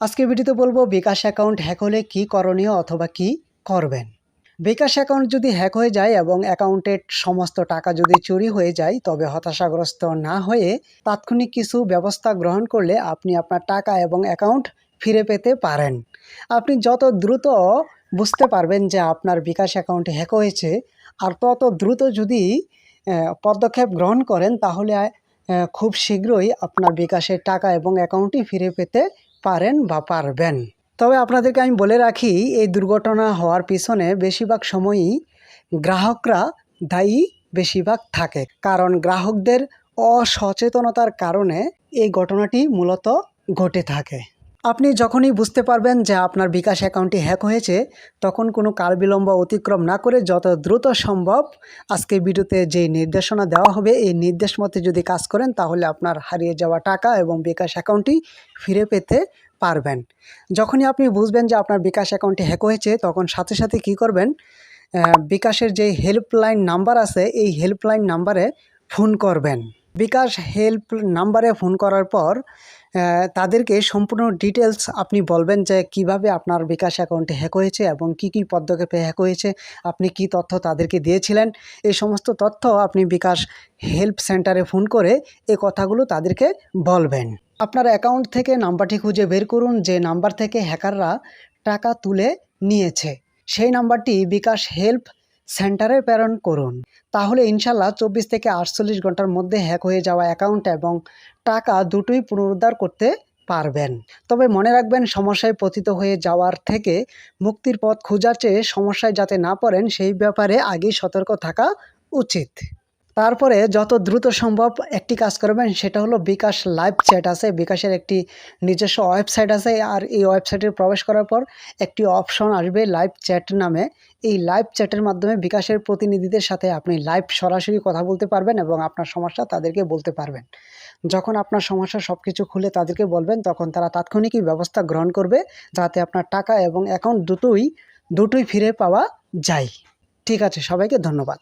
আজকের ভিডিওতে বলব, বিকাশ অ্যাকাউন্ট হ্যাক হলে কি করণীয় অথবা কি করবেন? বিকাশ অ্যাকাউন্ট যদি হ্যাক হয়ে যায় এবং অ্যাকাউন্টের সমস্ত টাকা যদি চুরি হয়ে যায়, তবে হতাশাগ্রস্ত না হয়ে তাৎক্ষণিক কিছু ব্যবস্থা গ্রহণ করলে আপনি আপনার টাকা এবং অ্যাকাউন্ট ফিরে পেতে পারেন। আপনি যত দ্রুত বুঝতে পারবেন যে আপনার বিকাশ অ্যাকাউন্ট হ্যাক হয়েছে, আর তত দ্রুত যদি পদক্ষেপ গ্রহণ করেন, তাহলে খুব শীঘ্রই আপনার বিকাশের টাকা এবং অ্যাকাউন্টটি ফিরে পেতে পারেন বা পারবেন। তবে আপনাদেরকে আমি বলে রাখি, এই দুর্ঘটনা হওয়ার পিছনে বেশিরভাগ সময়ই গ্রাহকরা দায়ী বেশিরভাগ থাকে। কারণ গ্রাহকদের অসচেতনতার কারণে এই ঘটনাটি মূলত ঘটে থাকে। আপনি যখনই বুঝতে পারবেন যে আপনার বিকাশ অ্যাকাউন্টটি হ্যাক হয়েছে, তখন কোনো কাল বিলম্ব অতিক্রম না করে যত দ্রুত সম্ভব আজকে ভিডিওতে যে নির্দেশনা দেওয়া হবে, এই নির্দেশ মতে যদি কাজ করেন, তাহলে আপনার হারিয়ে যাওয়া টাকা এবং বিকাশ অ্যাকাউন্টটি ফিরে পেতে পারবেন। যখনই আপনি বুঝবেন যে আপনার বিকাশ অ্যাকাউন্টটি হ্যাক হয়েছে, তখন সাথে সাথে কি করবেন? বিকাশের যে হেল্পলাইন নাম্বার আছে, এই হেল্পলাইন নাম্বারে ফোন করবেন। বিকাশ হেল্প নাম্বারে ফোন করার পর তাদেরকে সম্পূর্ণ ডিটেলস আপনি বলবেন যে কীভাবে আপনার বিকাশ অ্যাকাউন্টে হ্যাক হয়েছে এবং কি কি পদক্ষেপে হ্যাক হয়েছে, আপনি কি তথ্য তাদেরকে দিয়েছিলেন? এই সমস্ত তথ্য আপনি বিকাশ হেল্প সেন্টারে ফোন করে এই কথাগুলো তাদেরকে বলবেন। আপনার অ্যাকাউন্ট থেকে নাম্বারটি খুঁজে বের করুন, যে নাম্বার থেকে হ্যাকাররা টাকা তুলে নিয়েছে। সেই নাম্বারটি বিকাশ হেল্প সেন্টারে প্রেরণ করুন। তাহলে ইনশাল্লাহ চব্বিশ থেকে আটচল্লিশ ঘণ্টার মধ্যে হ্যাক হয়ে যাওয়া অ্যাকাউন্ট এবং টাকা দুটোই পুনরুদ্ধার করতে পারবেন। তবে মনে রাখবেন, সমস্যায় পতিত হয়ে যাওয়ার থেকে মুক্তির পথ খোঁজার চেয়ে সমস্যায় যাতে না পড়েন, সেই ব্যাপারে আগেই সতর্ক থাকা উচিত। তারপরে যত দ্রুত সম্ভব একটি কাজ করবেন, সেটা হলো বিকাশ লাইভ চ্যাট আছে। বিকাশের একটি নিজস্ব ওয়েবসাইট আছে আর এই ওয়েবসাইটে প্রবেশ করার পর একটি অপশন আসবে লাইভ চ্যাট নামে। এই লাইভ চ্যাটের মাধ্যমে বিকাশের প্রতিনিধিদের সাথে আপনি লাইভ সরাসরি কথা বলতে পারবেন এবং আপনার সমস্যা তাদেরকে বলতে পারবেন। যখন আপনার সমস্যা সব কিছু খুলে তাদেরকে বলবেন, তখন তারা তাৎক্ষণিকই ব্যবস্থা গ্রহণ করবে যাতে আপনার টাকা এবং অ্যাকাউন্ট দুটোই দুটোই ফিরে পাওয়া যায়। ঠিক আছে, সবাইকে ধন্যবাদ।